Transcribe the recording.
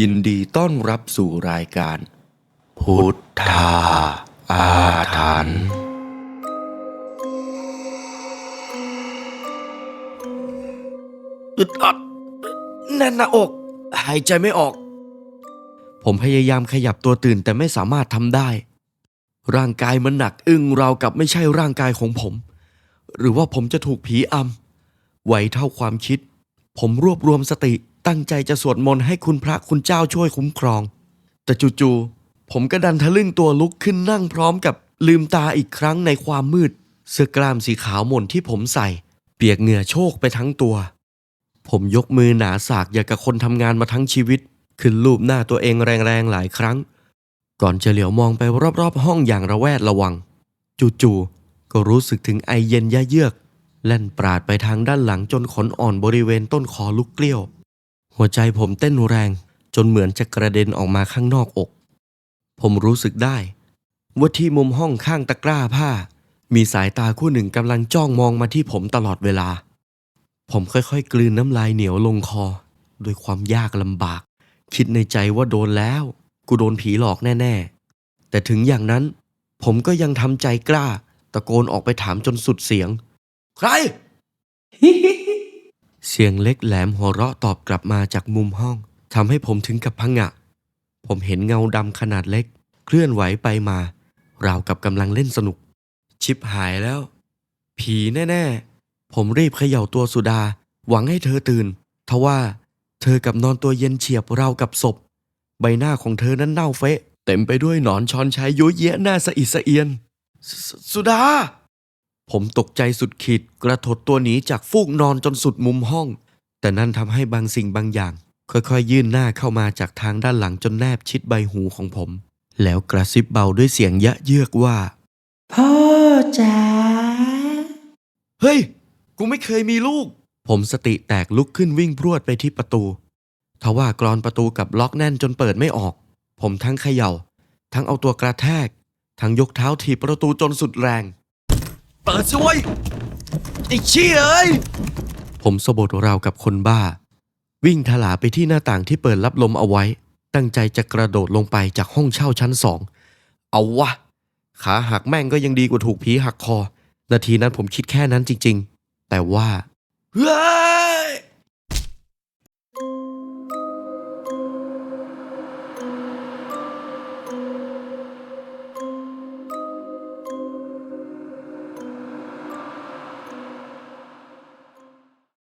ยินดีต้อนรับสู่รายการ พุทธาอาถรรพ์อึดอัดแน่นหน้าอก หายใจไม่ออก ผมพยายามขยับตัวตื่นแต่ไม่สามารถทำได้ ร่างกายมันหนักอึ้งราวกับไม่ใช่ร่างกายของผม หรือว่าผมจะถูกผีอำไหวเท่าความคิด ผมรวบรวมสติ ตั้งใจจะสวดมนต์ให้คุณพระคุณเจ้าช่วยคุ้มครอง แต่จู่ๆผมก็ดันทะลึ่งตัวลุกขึ้นนั่งพร้อมกับลืมตาอีกครั้งในความมืด เสื้อกล้ามสีขาวหม่นที่ผมใส่ เปียกเหงื่อโชกไปทั้งตัว ผมยกมือหนาสากอย่างกับคนทำงานมาทั้งชีวิต ขึ้นรูปหน้าตัวเองแรงๆหลายครั้ง ก่อนจะเหลียวมองไปรอบๆ ห้องอย่างระแวดระวัง จู่ๆก็รู้สึกถึงไอเย็นยะเยือกแล่นปราดไปทางด้านหลังจนขนอ่อนบริเวณต้นคอลุกเกลี้ยว หัวใจผมเต้นแรงจนเหมือนจะกระเด็นออกมาข้างนอกอก ผมรู้สึกได้ ว่าที่มุมห้องข้างตะกร้าผ้า มีสายตาคู่หนึ่งกำลังจ้องมองมาที่ผมตลอดเวลา ผมค่อยๆ กลืนน้ำลายเหนียวลงคอด้วยความยากลำบาก คิดในใจว่าโดนแล้ว กูโดนผีหลอกแน่ๆ แต่ถึงอย่างนั้น ผมก็ยังทำใจกล้า ตะโกนออกไปถามจนสุดเสียง ใคร เสียงเล็กแหลมหัวเราะตอบกลับมาจากมุมห้องทำให้ผมถึงกับพังะ ผมเห็นเงาดำขนาดเล็ก เคลื่อนไหวไปมา ราวกับกำลังเล่นสนุก ชิบหายแล้ว ผีแน่ๆ ผมรีบเขย่าตัวสุดา หวังให้เธอตื่น ทว่าเธอกับนอนตัวเย็นเฉียบราวกับศพ ใบหน้าของเธอนั้นเน่าเฟะ เต็มไปด้วยหนอนชอนชัยยุยเยะหน้าสะอิดสะเอียนสสุดา ผมตกใจสุดขีดกระถดตัวหนีจากฟูกนอนจนสุดมุมห้อง แต่นั่นทำให้บางสิ่งบางอย่าง ค่อยๆ ยื่นหน้าเข้ามาจากทางด้านหลังจนแนบชิดใบหูของผม แล้วกระซิบเบาด้วยเสียงยะเยือกว่า พ่อจ๋าเฮ้ย กูไม่เคยมีลูก ผมสติแตกลุกขึ้นวิ่งพรวดไปที่ประตูทว่ากรอนประตูกับล็อกแน่นจนเปิดไม่ออก ผมทั้งเขย่า ทั้งเอาตัวกระแทก ทั้งยกเท้าถีบประตูจนสุดแรง เปิดสิเว้ยไอ้เชี่ยเอ้ยผมสะบดราวกับคนบ้า วิ่งถลาไปที่หน้าต่างที่เปิดรับลมเอาไว้ ตั้งใจจะกระโดดลงไปจากห้องเช่าชั้นสอง เอาวะ ขาหักแม่งก็ยังดีกว่าถูกผีหักคอ นาทีนั้นผมคิดแค่นั้นจริง ๆ แต่ว่า เฮ้ย